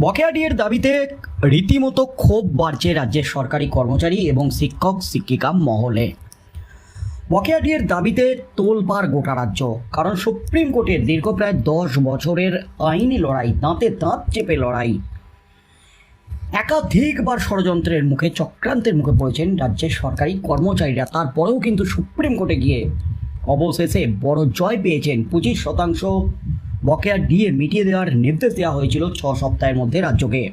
বকেয়াডির দাবিতে রীতিমতো ক্ষোভ বাড়ছে রাজ্যের সরকারি কর্মচারী এবং শিক্ষক, শিক্ষিকা মহলে। বকেয়াডির দাবিতে তোলপাড় গোটা রাজ্য, কারণ সুপ্রিম কোর্টের দীর্ঘ প্রায় দশ বছরের আইনি লড়াই, দাঁতে দাঁত চেপে লড়াই। একাধিকবার ষড়যন্ত্রের মুখে, চক্রান্তের মুখে পড়েছেন রাজ্যের সরকারি কর্মচারীরা। তারপরেও কিন্তু সুপ্রিম কোর্টে গিয়ে অবশেষে বড় জয় পেয়েছেন পঁচিশ শতাংশ বকেয়া দিয়ে মিটিয়ে দেওয়ার নির্দেশ দেওয়া হয়েছিল ছ সপ্তাহের মধ্যে রাজ্যকে।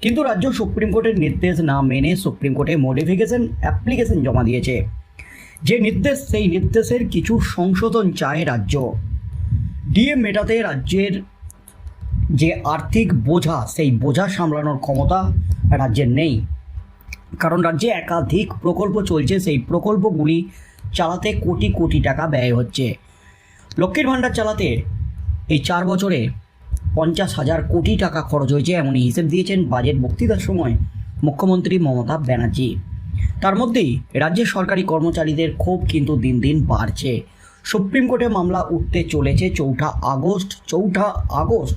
কিন্তু রাজ্য সুপ্রিম কোর্টের নির্দেশ না মেনে সুপ্রিম কোর্টে মডিফিকেশন অ্যাপ্লিকেশন জমা দিয়েছে। যে নির্দেশ, সেই নির্দেশের কিছু সংশোধন চায় রাজ্য। ডিএ মেটাতে রাজ্যের যে আর্থিক বোঝা, সেই বোঝা সামলানোর ক্ষমতা রাজ্যের নেই। কারণ রাজ্যে একাধিক প্রকল্প চলছে, সেই প্রকল্পগুলি চালাতে কোটি কোটি টাকা ব্যয় হচ্ছে। লক্ষ্মীর ভাণ্ডার চালাতে এই চার বছরে পঞ্চাশ হাজার কোটি টাকা খরচ হয়েছে এমনই হিসেব দিয়েছেন বাজেট বক্তৃতার সময় মুখ্যমন্ত্রী মমতা ব্যানার্জি। তার মধ্যেই রাজ্যের সরকারি কর্মচারীদের ক্ষোভ কিন্তু দিন দিন বাড়ছে। সুপ্রিম কোর্টে মামলা উঠতে চলেছে চৌঠা আগস্ট চৌঠা আগস্ট।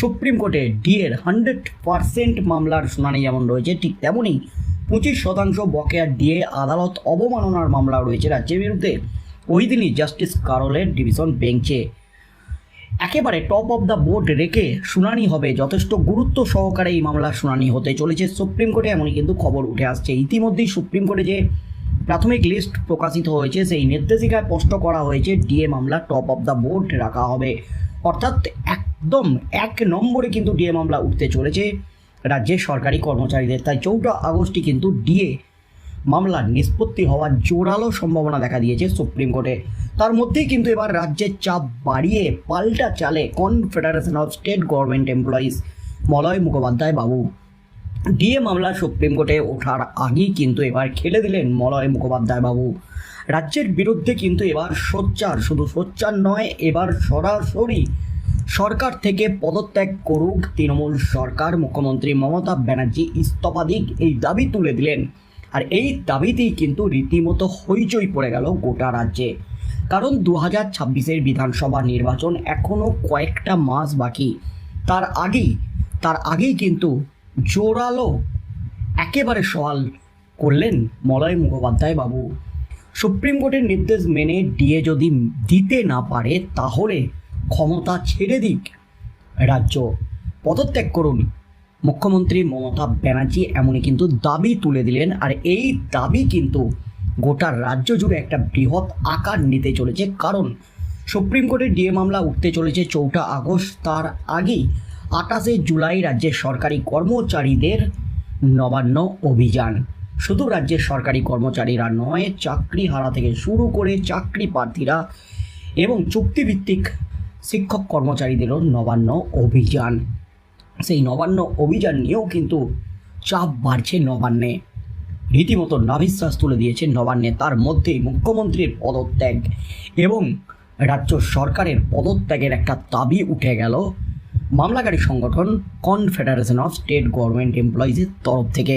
সুপ্রিম কোর্টে ডিএর হান্ড্রেড পারসেন্ট মামলার শুনানি যেমন রয়েছে, ঠিক তেমনই পঁচিশ শতাংশ বকেয়া ডিএ আদালত অবমাননার মামলা রয়েছে রাজ্যের বিরুদ্ধে। ওই দিনই জাস্টিস কারলের ডিভিশন বেঞ্চে একেবারে টপ অফ দ্য বোর্ড রেখে শুনানি হবে। যথেষ্ট গুরুত্ব সহকারে এই মামলার শুনানি হতে চলেছে। সুপ্রিম কোর্টে এমনই কিন্তু খবর উঠে আসছে। ইতিমধ্যেই সুপ্রিম কোর্টে যে প্রাথমিক লিস্ট প্রকাশিত হয়েছে, সেই নির্দেশিকায় স্পষ্ট করা হয়েছে ডিএ মামলা টপ অফ দ্য বোর্ড রাখা হবে। অর্থাৎ একদম এক নম্বরে কিন্তু ডিএ মামলা উঠতে চলেছে রাজ্যের সরকারি কর্মচারীদের। তাই চৌঠা আগস্টই কিন্তু ডিএ মামলার নিষ্পত্তি হওয়ার জোরালো সম্ভাবনা দেখা দিয়েছে সুপ্রিম কোর্টে। তার মধ্যেই কিন্তু এবার রাজ্যের চাপ বাড়িয়ে পাল্টা চালে Confederation of State Government Employees Malay Mukhopadhyay Babu. DA মামলা সুপ্রিম কোর্টে ওঠার আগেই কিন্তু এবার খেলে দিলেন মলয় মুখোপাধ্যায় বাবু। রাজ্যের বিরুদ্ধে কিন্তু এবার সোচ্চার, শুধু সোচ্চার নয়, এবার সরাসরি সরকার থেকে পদত্যাগ করুক তৃণমূল সরকার। মুখ্যমন্ত্রী মমতা ব্যানার্জি ইস্তফা দিক এই দাবি তুলে দিলেন। আর এই দাবিতেই কিন্তু রীতিমতো হইচই পড়ে গেল গোটা রাজ্যে। কারণ দু হাজার ছাব্বিশের বিধানসভা নির্বাচন এখনও কয়েকটা মাস বাকি। তার আগেই তার আগেই কিন্তু জোরালো একেবারে সওয়াল করলেন মলয় মুখোপাধ্যায় বাবু। সুপ্রিম কোর্টের নির্দেশ মেনে ডিএ যদি দিতে না পারে, তাহলে ক্ষমতা ছেড়ে দিক রাজ্য। পদত্যাগ করুন। মুখ্যমন্ত্রী মমতা ব্যানার্জি এমনই কিন্তু দাবি তুলে দিলেন, আর এই দাবি কিন্তু গোটা রাজ্য জুড়ে একটা বৃহৎ আকার নিতে চলেছে। কারণ সুপ্রিম কোর্টের ডিএ মামলা উঠতে চলেছে চৌঠা আগস্ট। তার আগেই আঠাশে জুলাই রাজ্যের সরকারি কর্মচারীদের নবান্ন অভিযান। শুধু রাজ্যের সরকারি কর্মচারীরা নয়, চাকরি হারা থেকে শুরু করে চাকরি প্রার্থীরা এবং চুক্তিভিত্তিক শিক্ষক কর্মচারীদেরও নবান্ন অভিযান। সেই নবান্ন অভিযান নিয়েও কিন্তু চাপ বাড়ছে নবান্নে। রীতিমতো নাভিশ্বাস তুলে দিয়েছেন নবান্নে। তার মধ্যেই মুখ্যমন্ত্রীর পদত্যাগ এবং রাজ্য সরকারের পদত্যাগের একটা দাবি উঠে গেল। মামলাকারী সংগঠন কনফেডারেশন অফ স্টেট গভর্নমেন্ট এমপ্লয়িজের তরফ থেকে।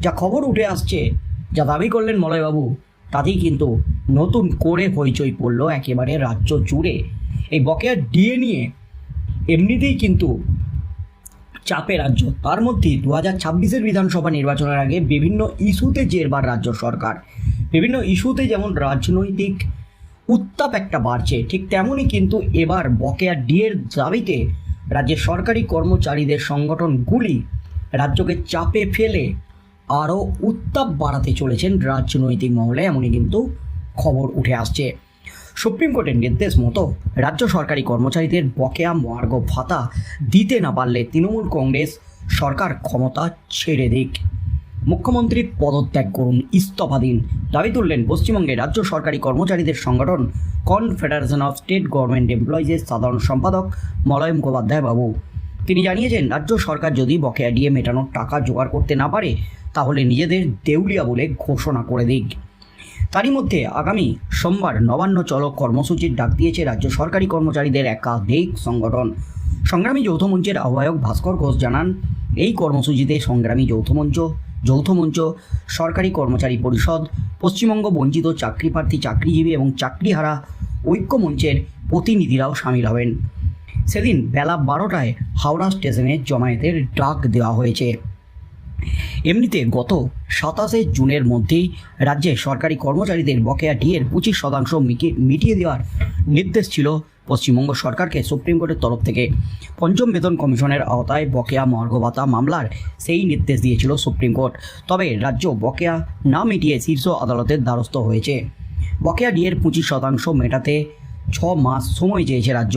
যা খবর উঠে আসছে, যা দাবি করলেন মলয়বাবু, তাতেই কিন্তু নতুন করে হইচই পড়ল একেবারে রাজ্য জুড়ে। এই বকেয়া ডিএ নিয়ে এমনিতেই কিন্তু চাপে রাজ্য। তার মধ্যে দু হাজার ছাব্বিশের বিধানসভা নির্বাচনের আগে বিভিন্ন ইস্যুতে জেরবার রাজ্য সরকার। বিভিন্ন ইস্যুতে যেমন রাজনৈতিক উত্তাপ একটা বাড়ছে, ঠিক তেমনই কিন্তু এবার বকেয়া ডিএর দাবিতে রাজ্যের সরকারি কর্মচারীদের সংগঠনগুলি রাজ্যকে চাপে ফেলে আরও উত্তাপ বাড়াতে চলেছেন রাজনৈতিক মহলে, এমনই কিন্তু খবর উঠে আসছে। সুপ্রিম কোর্টের নির্দেশ মতো রাজ্য সরকারি কর্মচারীদের বকেয়া মহার্ঘ ভাতা দিতে না পারলে তৃণমূল কংগ্রেস সরকার ক্ষমতা ছেড়ে দিক। মুখ্যমন্ত্রী পদত্যাগ করুন, ইস্তফা দিন। দাবি তুললেন পশ্চিমবঙ্গের রাজ্য সরকারি কর্মচারীদের সংগঠন কনফেডারেশন অফ স্টেট গভর্নমেন্ট এমপ্লয়িজের সাধারণ সম্পাদক মলয় মুখোপাধ্যায় বাবু। তিনি জানিয়েছেন, রাজ্য সরকার যদি বকেয়া দিয়ে মেটানোর টাকা জোগাড় করতে না পারে, তাহলে নিজেদের দেউলিয়া বলে ঘোষণা করে দিক। তারই মধ্যে আগামী সোমবার নবান্ন চলক কর্মসূচির ডাক দিয়েছে রাজ্য সরকারি কর্মচারীদের একাধিক সংগঠন। সংগ্রামী যৌথ মঞ্চের আহ্বায়ক ভাস্কর ঘোষ জানান, এই কর্মসূচিতে সংগ্রামী যৌথ মঞ্চ যৌথ মঞ্চ, সরকারি কর্মচারী পরিষদ, পশ্চিমবঙ্গ বঞ্চিত চাকরি প্রার্থী চাকরিজীবী এবং চাকরিহারা ঐক্য মঞ্চের প্রতিনিধিরাও সামিল হবেন। সেদিন বেলা বারোটায় হাওড়া স্টেশনে জমায়েতের ডাক দেওয়া হয়েছে। এমনিতে গত সাতাশে জুনের মধ্যেই রাজ্যে সরকারি কর্মচারীদের বকেয়া ডিএর পঁচিশ শতাংশ মিটিয়ে দেওয়ার নির্দেশ ছিল পশ্চিমবঙ্গ সরকারকে সুপ্রিম কোর্টের তরফ থেকে। পঞ্চম বেতন কমিশনের আওতায় বকেয়া মর্গ ভাতা মামলার সেই নির্দেশ দিয়েছিল সুপ্রিম কোর্ট। তবে রাজ্য বকেয়া না মিটিয়ে শীর্ষ আদালতের দ্বারস্থ হয়েছে। বকেয়া ডিএর পঁচিশ শতাংশ মেটাতে ছ মাস সময় চেয়েছে রাজ্য।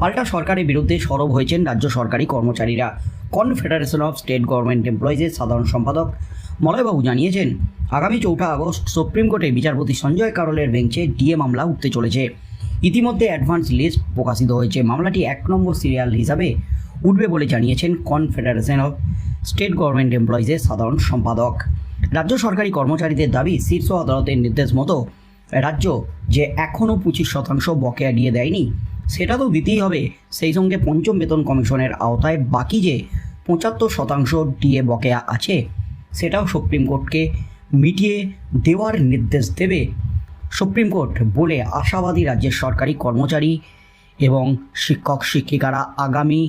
পাল্টা সরকারের বিরুদ্ধে সরব হয়েছেন রাজ্য সরকারি কর্মচারীরা। কনফেডারেশন অফ স্টেট গভর্নমেন্ট এমপ্লয়িজের সাধারণ সম্পাদক মলয়বাবু জানিয়েছেন, আগামী চৌঠা আগস্ট সুপ্রিম কোর্টে বিচারপতি সঞ্জয় কারলের বেঞ্চে ডিএ মামলা উঠতে চলেছে। ইতিমধ্যে অ্যাডভান্স লিস্ট প্রকাশিত হয়েছে। মামলাটি এক নম্বর সিরিয়াল হিসাবে উঠবে বলে জানিয়েছেন কনফেডারেশন অফ স্টেট গভর্নমেন্ট এমপ্লয়িজের সাধারণ সম্পাদক। রাজ্য সরকারি কর্মচারীদের দাবি, শীর্ষ আদালতের নির্দেশ মতো রাজ্য যে এখনও পঁচিশ শতাংশ বকেয়া দিয়ে দেয়নি সেটা তো দিতেই হবে। সেই সঙ্গে পঞ্চম বেতন কমিশনের আওতায় বাকি যে পঁচাত্তর শতাংশ ডিএ বকেয়া আছে, সেটাও সুপ্রিম কোর্টকে মিটিয়ে দেওয়ার নির্দেশ দেবে। সুপ্রিম কোর্ট বলে আশাবাদী রাজ্যের সরকারি কর্মচারী এবং শিক্ষক শিক্ষিকারা আগামী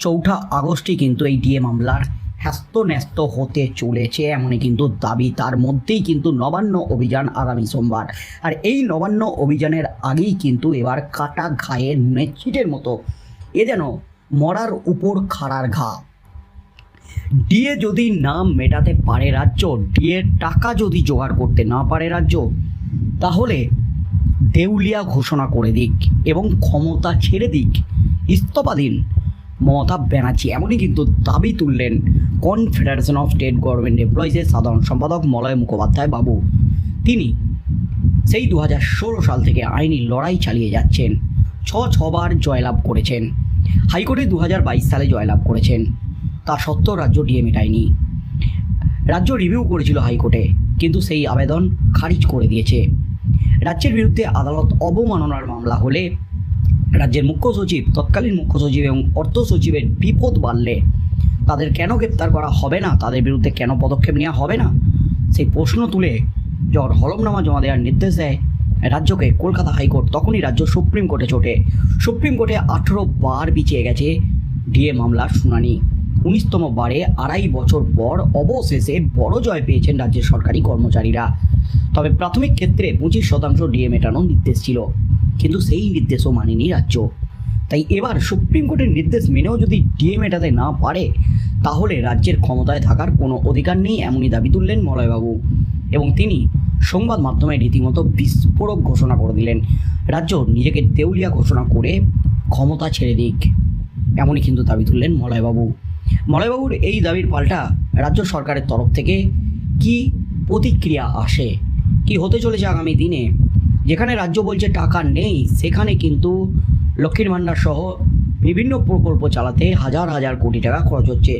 চৌঠা আগস্টে কিন্তু এই ডিএ মামলার হ্যাস্ত ন্যস্ত হতে চলেছে এমনই কিন্তু দাবি। তার মধ্যেই কিন্তু নবান্ন অভিযান আগামী সোমবার। আর এই নবান্ন অভিযানের আগেই কিন্তু এবার কাটা ঘায়ে নেচিটের মতো এ যেন মরার উপর খাড়ার ঘা। ডিএ যদি না মেটাতে পারে রাজ্য, ডিএ টাকা যদি জোগাড় করতে না পারে রাজ্য, তাহলে দেউলিয়া ঘোষণা করে দিক এবং ক্ষমতা ছেড়ে দিক। ইস্তফা দিন মমতা ব্যানার্জি। এমনই কিন্তু দাবি তুললেন কনফেডারেশন অফ স্টেট গভর্নমেন্ট এমপ্লয়িজের সাধারণ সম্পাদক মলয় মুখোপাধ্যায় বাবু। তিনি সেই দু হাজার ষোলো সাল থেকে আইনি লড়াই চালিয়ে যাচ্ছেন। ছ ছবার জয়লাভ করেছেন। হাইকোর্টে দু হাজার বাইশ সালে জয়লাভ করেছেন। তা সত্ত্বেও রাজ্য ডিএ মেটায়নি রাজ্য রিভিউ করেছিল হাইকোর্টে, কিন্তু সেই আবেদন খারিজ করে দিয়েছে। রাজ্যের বিরুদ্ধে আদালত অবমাননার মামলা হলে রাজ্যের মুখ্য সচিব, তৎকালীন মুখ্য সচিব এবং অর্থ সচিবের বিপদ বাড়লে তাদের কেন গ্রেপ্তার করা হবে না? তাদের বিরুদ্ধে কেন পদক্ষেপ নেওয়া হবে না? সেই প্রশ্ন তুলে যখন হলমনামা জমা দেওয়ার নির্দেশ দেয় রাজ্যকে কলকাতা হাইকোর্ট। তখনই রাজ্য সুপ্রিম কোর্টে ছোটে। সুপ্রিম কোর্টে আঠেরো বার পিছিয়ে গেছে ডিএ মামলার শুনানি। উনিশতম বারে আড়াই বছর পর অবশেষে বড় জয় পেয়েছেন রাজ্যের সরকারি কর্মচারীরা। তবে প্রাথমিক ক্ষেত্রে পঁচিশ শতাংশ ডিএ মেটানোর নির্দেশ ছিল। কিন্তু সেই নির্দেশও মানেনি রাজ্য। তাই এবার সুপ্রিম কোর্টের নির্দেশ মেনেও যদি ডিএ মেটাতে না পারে, তাহলে রাজ্যের ক্ষমতায় থাকার কোনো অধিকার নেই এমনই দাবি তুললেন মলয়বাবু। এবং তিনি সংবাদ মাধ্যমে রীতিমতো বিস্ফোরক ঘোষণা করে দিলেন। রাজ্য নিজেকে দেউলিয়া ঘোষণা করে ক্ষমতা ছেড়ে দিক, এমনই কিন্তু দাবি তুললেন মলয়বাবু। মলয়বাবুর এই দাবির পাল্টা রাজ্য সরকারের তরফ থেকে কি প্রতিক্রিয়া আসে, কি হতে চলেছে আগামী দিনে? যেখানে রাজ্য বলছে টাকা নেই, সেখানে কিন্তু লক্ষ্মীর ভাণ্ডার সহ বিভিন্ন প্রকল্প চালাতে হাজার হাজার কোটি টাকা খরচ হচ্ছে।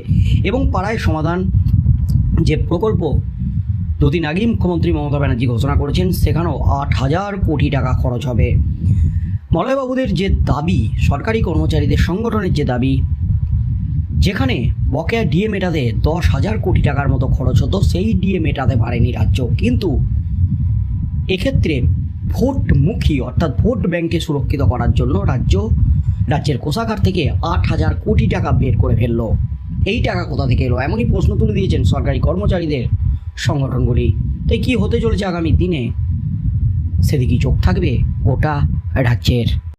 এবং পাড়ায় সমাধান যে প্রকল্প, দুদিন আগেই মুখ্যমন্ত্রী মমতা ব্যানার্জি ঘোষণা করেছেন, সেখানেও আট হাজার কোটি টাকা খরচ হবে। মলয়বাবুদের যে দাবি, সরকারি কর্মচারীদের সংগঠনের যে দাবি, যেখানে বকেয়া ডিএ মেটাতে দশ হাজার কোটি টাকার মতো খরচ হতো, সেই ডিএ মেটাতে পারেনি রাজ্য। কিন্তু এক্ষেত্রে ভোটমুখী, অর্থাৎ ভোট ব্যাংকে সুরক্ষিত করার জন্য রাজ্য, রাজ্যের কোষাগার থেকে আট হাজার কোটি টাকা বের করে ফেলল। এই টাকা কোথা থেকে এলো? এমনই প্রশ্ন তুলে দিয়েছেন সরকারি কর্মচারীদের সংগঠনগুলি। তাই কী হতে চলেছে আগামী দিনে? সেদিকেই চোখ থাকবে গোটা রাজ্যের।